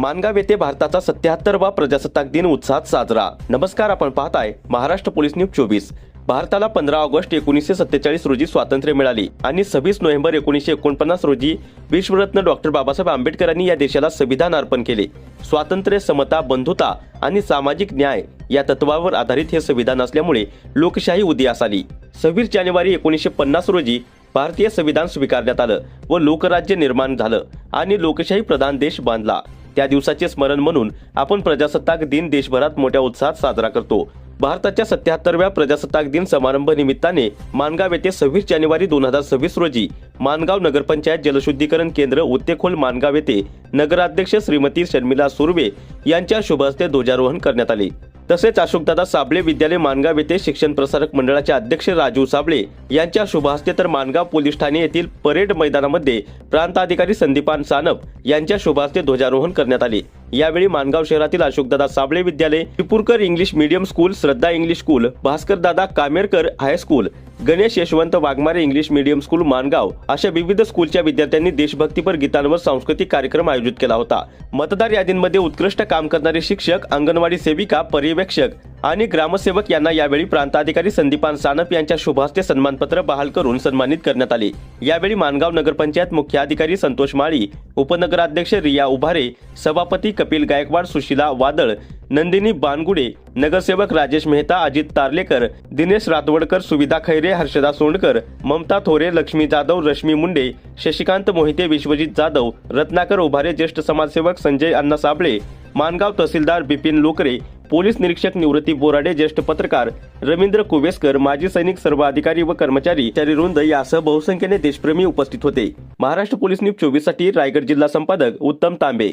मानगाव येथे भारताचा सत्याहत्तरवा प्रजासत्ताक दिन उत्साहात साजरा. नमस्कार आपण पाहताय महाराष्ट्र पोलीस न्यूज चोवीस. भारताला पंधरा ऑगस्ट एकोणीसशे सत्तेचाळीस रोजी स्वातंत्र्य मिळाले आणि सव्वीस नोव्हेंबर एकोणीसशे एकोणपन्नास रोजी विश्वरत्न डॉक्टर बाबासाहेब आंबेडकरांनी या देशाला संविधान अर्पण केले. स्वातंत्र्य समता बंधुता आणि सामाजिक न्याय या तत्वावर आधारित हे संविधान असल्यामुळे लोकशाही उदयास आली. सव्वीस जानेवारी एकोणीसशे पन्नास रोजी भारतीय संविधान स्वीकारण्यात आलं व लोकराज्य निर्माण झालं आणि लोकशाही प्रधान देश बांधला. त्या दिवसाचे स्मरण म्हणून आपण प्रजासत्ताक दिन देशभरात मोठ्या उत्साहात साजरा करतो. भारताच्या सत्याहत्तरव्या प्रजासत्ताक दिन समारंभ निमित्ताने मानगाव येथे सव्वीस जानेवारी दोन हजार सव्वीस रोजी मानगाव नगरपंचायत जलशुद्धीकरण केंद्र उत्तेखोल मानगाव येथे नगराध्यक्ष श्रीमती शर्मिला सुर्वे यांच्या शुभ हस्ते ध्वजारोहण करण्यात आले. तसेच अशोकदादा साबळे विद्यालय मानगाव येथे शिक्षण प्रसारक मंडळाचे अध्यक्ष राजू साबळे यांच्या शुभ हस्ते तर मानगाव पोलीस ठाणे येथील परेड मैदानामध्ये प्रांताधिकारी संदीपान सानप यांच्या शुभ हस्ते ध्वजारोहण करण्यात आले. यावेळी मानगाव शहरातील अशोकदादा साबळे विद्यालय Pipurkar English medium school Shraddha English school Bhaskar Dada Kamerkar high school Ganesh Yashwant Waghmare English medium school Mangaon अशा विविध स्कूलच्या विद्यार्थ्यांनी देशभक्तीपर गीतांवर सांस्कृतिक कार्यक्रम आयोजित केला होता. मतदार यादींमध्ये उत्कृष्ट काम करणारे शिक्षक अंगणवाडी सेविका पर्यवेक्षक आणि ग्रामसेवक यांना यावेळी प्रांताधिकारी संदीपान सानप यांच्या शुभास्ते सन्मानपत्र बहाल करून सन्मानित करण्यात आले. यावेळी मानगाव नगरपंचायत मुख्याधिकारी संतोष माळी उपनगराध्यक्ष रिया उभारे सभापती कपिल गायकवाड सुशीला वादळ नंदिनी बानगुडे नगरसेवक राजेश मेहता अजित तारलेकर दिनेश रातवडकर सुविधा खैरे हर्षदा सोंडकर ममता थोरे लक्ष्मी जाधव रश्मी मुंडे शशिकांत मोहिते विश्वजित जाधव रत्नाकर उभारे ज्येष्ठ समाजसेवक संजय अण्णा साबळे मानगाव तहसीलदार बिपिन लोकरे पोलीस निरीक्षक निवृत्ती बोराडे ज्येष्ठ पत्रकार रवींद्र कुवेसकर माजी सैनिक सर्व अधिकारी व कर्मचारी रुंद यासह बहुसंख्येने देशप्रेमी उपस्थित होते. महाराष्ट्र पोलीस न्यूज चोवीससाठी रायगड जिल्हा संपादक उत्तम तांबे.